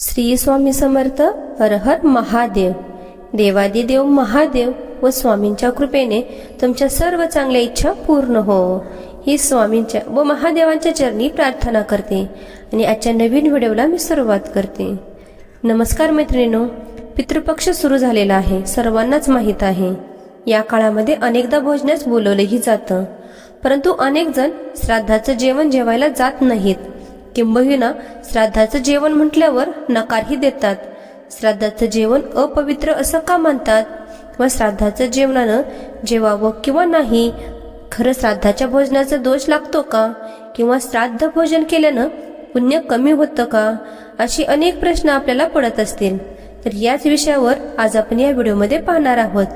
श्री स्वामी समर्थ हर हर महादेव. देवादिदेव महादेव व स्वामींच्या कृपेने तुमच्या सर्व चांगल्या इच्छा पूर्ण हो. ही स्वामींच्या व महादेवांच्या चरणी प्रार्थना करते आणि आजच्या नवीन व्हिडिओला मी सुरुवात करते. नमस्कार मैत्रिणीनो पितृपक्ष सुरू झालेला आहे सर्वांनाच माहीत आहे. या काळामध्ये अनेकदा भोजनास बोलवलेही जातं परंतु अनेक जण श्राद्धाचं जेवण जेवायला जात नाहीत. किंबहुना श्राद्धाचं जेवण म्हटल्यावर नकारही देतात. श्राद्धाचं जेवण अपवित्र असं का मानतात? व श्राद्धाचं जेवणानं जेवावं किंवा नाही खरं श्राद्धाच्या भोजनाचा दोष लागतो का? किंवा श्राद्ध भोजन केल्यानं पुण्य कमी होतं का? अशी अनेक प्रश्न आपल्याला पडत असतील. तर याच विषयावर आज आपण या व्हिडिओमध्ये पाहणार आहोत.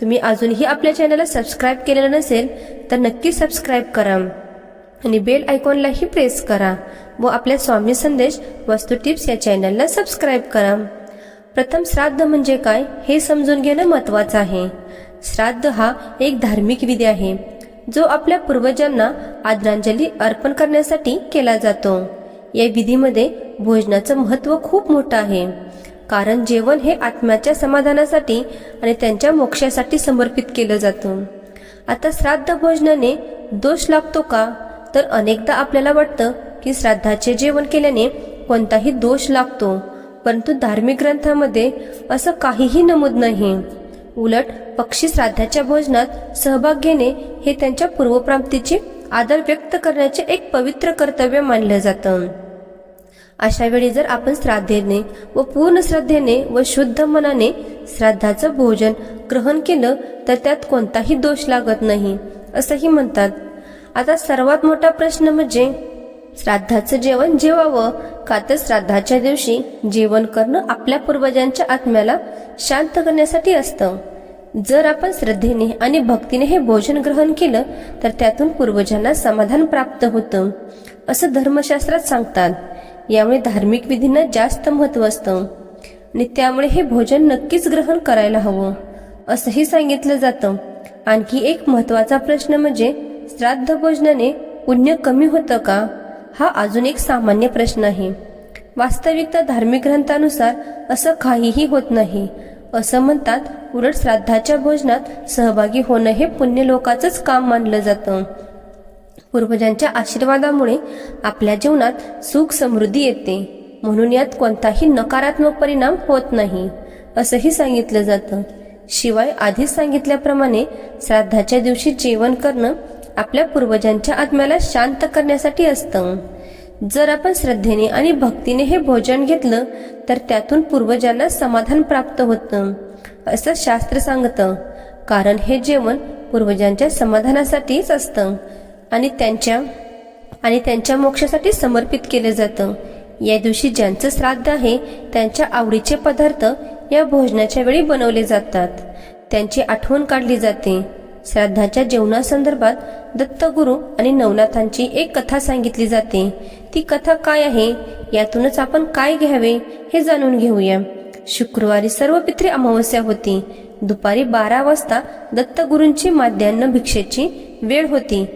तुम्ही अजूनही आपल्या चॅनलला सबस्क्राईब केलेलं नसेल तर नक्की सबस्क्राईब करा. आणि बेल आयकॉनलाही प्रेस करा व आपल्या स्वामी संदेश वस्तू टिप्स या चॅनलला सबस्क्राईब करा. प्रथम श्राद्ध म्हणजे काय हे समजून घेणं महत्वाचं आहे. श्राद्ध हा एक धार्मिक विधी आहे जो आपल्या पूर्वजांना आदरांजली अर्पण करण्यासाठी केला जातो. या विधीमध्ये भोजनाचं महत्त्व खूप मोठं आहे कारण जेवण हे आत्म्याच्या समाधानासाठी आणि त्यांच्या मोक्षासाठी समर्पित केलं जातं. आता श्राद्ध भोजनाने दोष लागतो का? तर अनेकदा आपल्याला वाटतं की श्राद्धाचे जेवण केल्याने कोणताही दोष लागतो. परंतु धार्मिक ग्रंथामध्ये असं काहीही नमूद नाही. उलट पक्षी श्राद्धाच्या भोजनात सहभाग घेणे हे त्यांच्या पूर्वप्राप्तीचे आदर व्यक्त करण्याचे एक पवित्र कर्तव्य मानलं जातं. अशा वेळी जर आपण श्राद्धेने व पूर्ण श्रद्धेने व शुद्ध मनाने श्राद्धाचं भोजन ग्रहण केलं तर त्यात कोणताही दोष लागत नाही असंही म्हणतात. आता सर्वात मोठा प्रश्न म्हणजे श्राद्धाचं जेवण जेवावं का तर श्राद्धाच्या दिवशी जेवण करणं आपल्या पूर्वजांच्या आत्म्याला शांत करण्यासाठी असतं. जर आपण श्रद्धेने आणि भक्तीने हे भोजन ग्रहण केलं तर त्यातून पूर्वजांना समाधान प्राप्त होतं असं धर्मशास्त्रात सांगतात. यामुळे धार्मिक विधींना जास्त महत्त्व असतं. आणि त्यामुळे हे भोजन नक्कीच ग्रहण करायला हवं असंही सांगितलं जातं. आणखी एक महत्त्वाचा प्रश्न म्हणजे श्राद्ध भोजनाने पुण्य कमी होतं का? हा अजून एक सामान्य प्रश्न आहे. वास्तविकता धार्मिक ग्रंथानुसार असं काहीही होत नाही. असं म्हणतात उलट श्राद्धाच्या भोजनात सहभागी होणं हे पुण्यलोकाचंच काम मानलं जातं. पूर्वजांच्या आशीर्वादामुळे आपल्या जीवनात सुख समृद्धी येते. म्हणून यात कोणताही नकारात्मक परिणाम होत नाही असंही सांगितलं जातं. शिवाय आधीच सांगितल्याप्रमाणे श्राद्धाच्या दिवशी जेवण करणं आपल्या पूर्वजांच्या आत्म्याला शांत करण्यासाठी असतं. जर आपण श्रद्धेने आणि भक्तीने हे भोजन घेतलं तर त्यातून पूर्वजांना समाधान प्राप्त होतं असं शास्त्र सांगतं. कारण हे जेवण पूर्वजांच्या समाधानासाठीच असतं आणि त्यांच्या आणि त्यांच्या मोक्षासाठी समर्पित केलं जातं. या दिवशी ज्यांचं श्राद्ध आहे त्यांच्या आवडीचे पदार्थ या भोजनाच्या वेळी बनवले जातात. त्यांची आठवण काढली जाते. श्राद्धाच्या जेवणासंदर्भात दत्तगुरु आणि नवनाथांची एक कथा सांगितली जाते. ती कथा काय आहे? यातूनच आपण काय घ्यावे हे जाणून घेऊया. शुक्रवारी सर्व पित्री अमावस्या होती. दुपारी बारा वाजता दत्तगुरूंची माध्यान्ह भिक्षेची वेळ होती.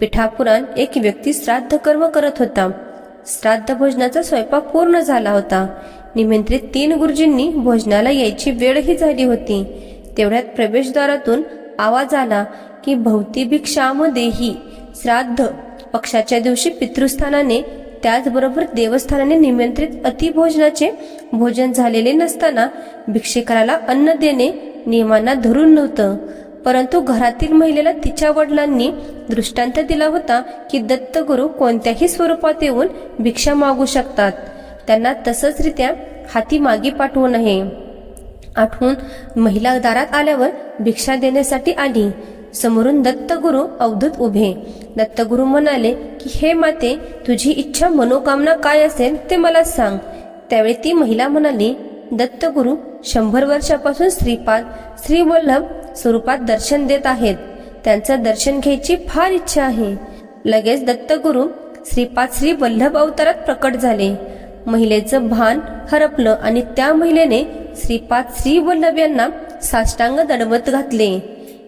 पिठापुरात एक व्यक्ती श्राद्ध कर्म करत होता. श्राद्ध भोजनाचा स्वयंपाक पूर्ण झाला होता. निमंत्रित तीन गुरुजींनी भोजनाला यायची वेळही झाली होती. तेवढ्यात प्रवेशद्वारातून आवाज आला की भौती भिक्षामदेही श्राद्ध. पक्षाच्या दिवशी पितृस्थानाने त्याचबरोबर देवस्थानाने निमंत्रित अतिभोजनाचे भोजन झालेले नसताना भिक्षेकराला अन्न देणे नियमांना धरून नव्हतं. परंतु घरातील महिलेला तिच्या वडिलांनी दृष्टांत दिला होता की दत्तगुरु कोणत्याही स्वरूपात येऊन भिक्षा मागू शकतात. त्यांना तसंच रित्या हाती मागे पाठवू नये. आठवून महिला दारात आल्यावर भिक्षा देण्यासाठी आली. समोरून दत्तगुरु अवधूत उभे. दत्तगुरु म्हणाले की हे माते तुझी इच्छा मनोकामना काय असेल ते मला सांग. त्यावेळी ती महिला म्हणाली दत्तगुरु शंभर वर्षापासून श्रीपाद श्रीवल्लभ स्वरूपात दर्शन देत आहेत. त्यांचं दर्शन घ्यायची फार इच्छा आहे. लगेच दत्तगुरु श्रीपाद श्री वल्लभ अवतारात प्रकट झाले. महिलेचं भान हरपलं आणि त्या महिलेने श्रीपाद श्री वल्लभ यांना साष्टांग दडवत घातले.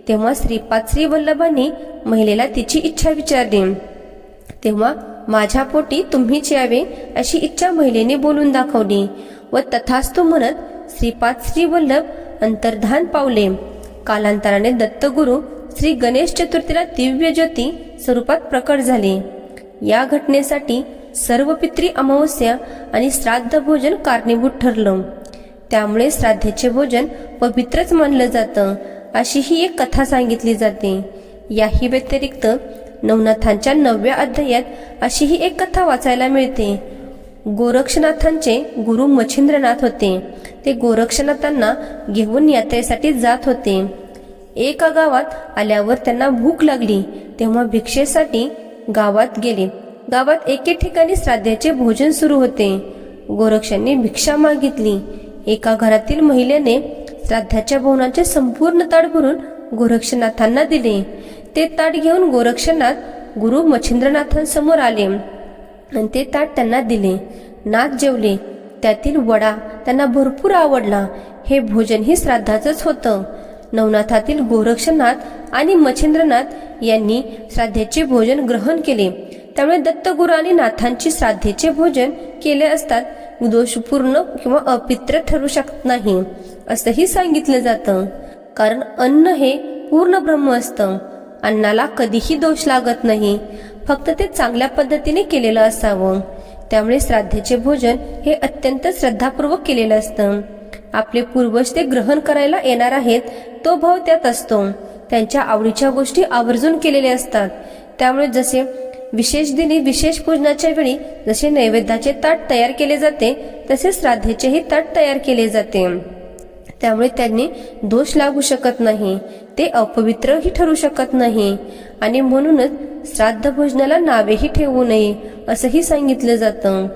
तेव्हा श्रीपाद श्री वल्लभांनी महिलेला तिची इच्छा विचारली. तेव्हा माझ्या पोटी तुम्हीच यावे? अशी इच्छा महिलेने बोलून दाखवली व तथास्तु म्हणत श्रीपाद श्री वल्लभ अंतर्धान पावले. कालांतराने दत्तगुरु श्री गणेश चतुर्थीला दिव्य ज्योती स्वरूपात प्रकट झाले. या घटनेसाठी सर्व पित्री अमावस्या आणि श्राद्ध भोजन कारणीभूत ठरलं. त्यामुळे श्राद्धाचे भोजन पवित्रच मानलं जातं अशी ही एक कथा सांगितली जाते. याही व्यतिरिक्त नवनाथांच्या नवव्या अध्यायात अशी ही एक कथा वाचायला मिळते. गोरक्षनाथांचे गुरु मच्छिंद्रनाथ होते. ते गोरक्षनाथांना घेऊन यात्रेसाठी जात होते. एका गावात आल्यावर त्यांना भूक लागली तेव्हा भिक्षेसाठी गावात गेले. गावात एके ठिकाणी श्राद्धाचे भोजन सुरू होते. गोरक्षांनी भिक्षा मागितली. एका घरातील महिलेने श्राद्धाच्या भवनाचे संपूर्ण ताट भरून गोरक्षनाथांना दिले. ते ताट घेऊन गोरक्षनाथ गुरु मच्छिंद्रनाथांसमोर आले आणि ते ताट त्यांना दिले. नाथ जेवले. त्यातील वडा त्यांना भरपूर आवडला. हे भोजन ही श्राद्धाचंच होतं. नवनाथातील गोरक्षनाथ आणि मच्छिंद्रनाथ यांनी श्राद्धाचे भोजन ग्रहण केले. त्यामुळे दत्तगुरु आणि नाथांची श्राद्धेचे भोजन केले असतात. दोषपूर्ण किंवा अपित्र ठरू शकत नाही असंही सांगितलं जातं. कारण अन्न हे पूर्ण ब्रह्म असतं. अन्नाला कधीही दोष लागत नाही. फक्त ते चांगल्या पद्धतीने केलेलं असावं. त्यामुळे श्राद्धेचे भोजन हे अत्यंत श्रद्धापूर्वक केलेलं असतं. आपले पूर्वज ते ग्रहण करायला येणार आहेत तो भाव त्यात असतो. त्यांच्या आवडीच्या गोष्टी आवर्जून केलेल्या असतात. त्यामुळे जसे विशेष दिनी विशेष पूजनाच्या वेळी जसे नैवेद्याचे ताट तयार केले जाते तसे श्राद्धेचेही ताट तयार केले जाते. त्यामुळे त्यांनी दोष लागू शकत नाही ते अपवित्रही ठरू शकत नाही. आणि म्हणूनच श्राद्ध भोजनाला नावेही ठेवू नये असंही सांगितलं जातं.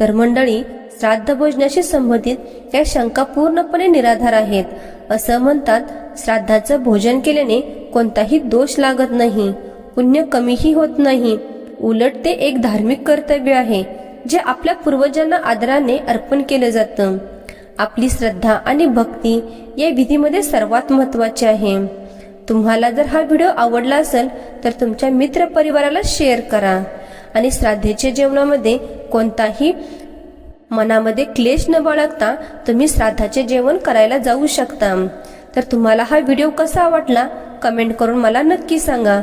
तर मंडळी श्राद्ध भोजनाशी संबंधित या शंका पूर्णपणे निराधार आहेत. असं म्हणतात श्राद्धाचं भोजन केल्याने कोणताही दोष लागत नाही पुण्य कमीही होत नाही. उलट ते एक धार्मिक कर्तव्य आहे जे आपल्या पूर्वजांना आदराने अर्पण केलं जातं. आपली श्रद्धा आणि भक्ती या विधीमध्ये सर्वात महत्त्वाचे आहे. तुम्हाला जर हा व्हिडिओ आवडला असेल तर तुमच्या मित्र परिवाराला शेअर करा आणि श्राद्धेच्या जेवणामध्ये कोणताही मनामध्ये क्लेश न बाळगता तुम्ही श्राद्धाचे जेवण करायला जाऊ शकता. तर तुम्हाला हा व्हिडिओ कसा वाटला कमेंट करून मला नक्की सांगा.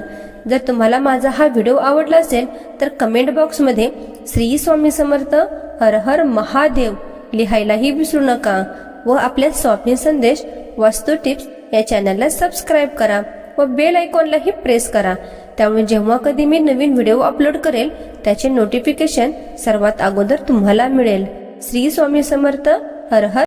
जर तुम्हाला माझा हा व्हिडिओ आवडला असेल तर कमेंट बॉक्समध्ये श्री स्वामी समर्थ हर हर महादेव लिहायलाही विसरू नका व आपल्या स्वप्न संदेश वास्तू टिप्स या चॅनलला सबस्क्राईब करा व बेल आयकॉनलाही प्रेस करा. त्यामुळे जेव्हा कधी मी नवीन व्हिडिओ अपलोड करेल त्याचे नोटिफिकेशन सर्वात अगोदर तुम्हाला मिळेल. श्री स्वामी समर्थ हर हर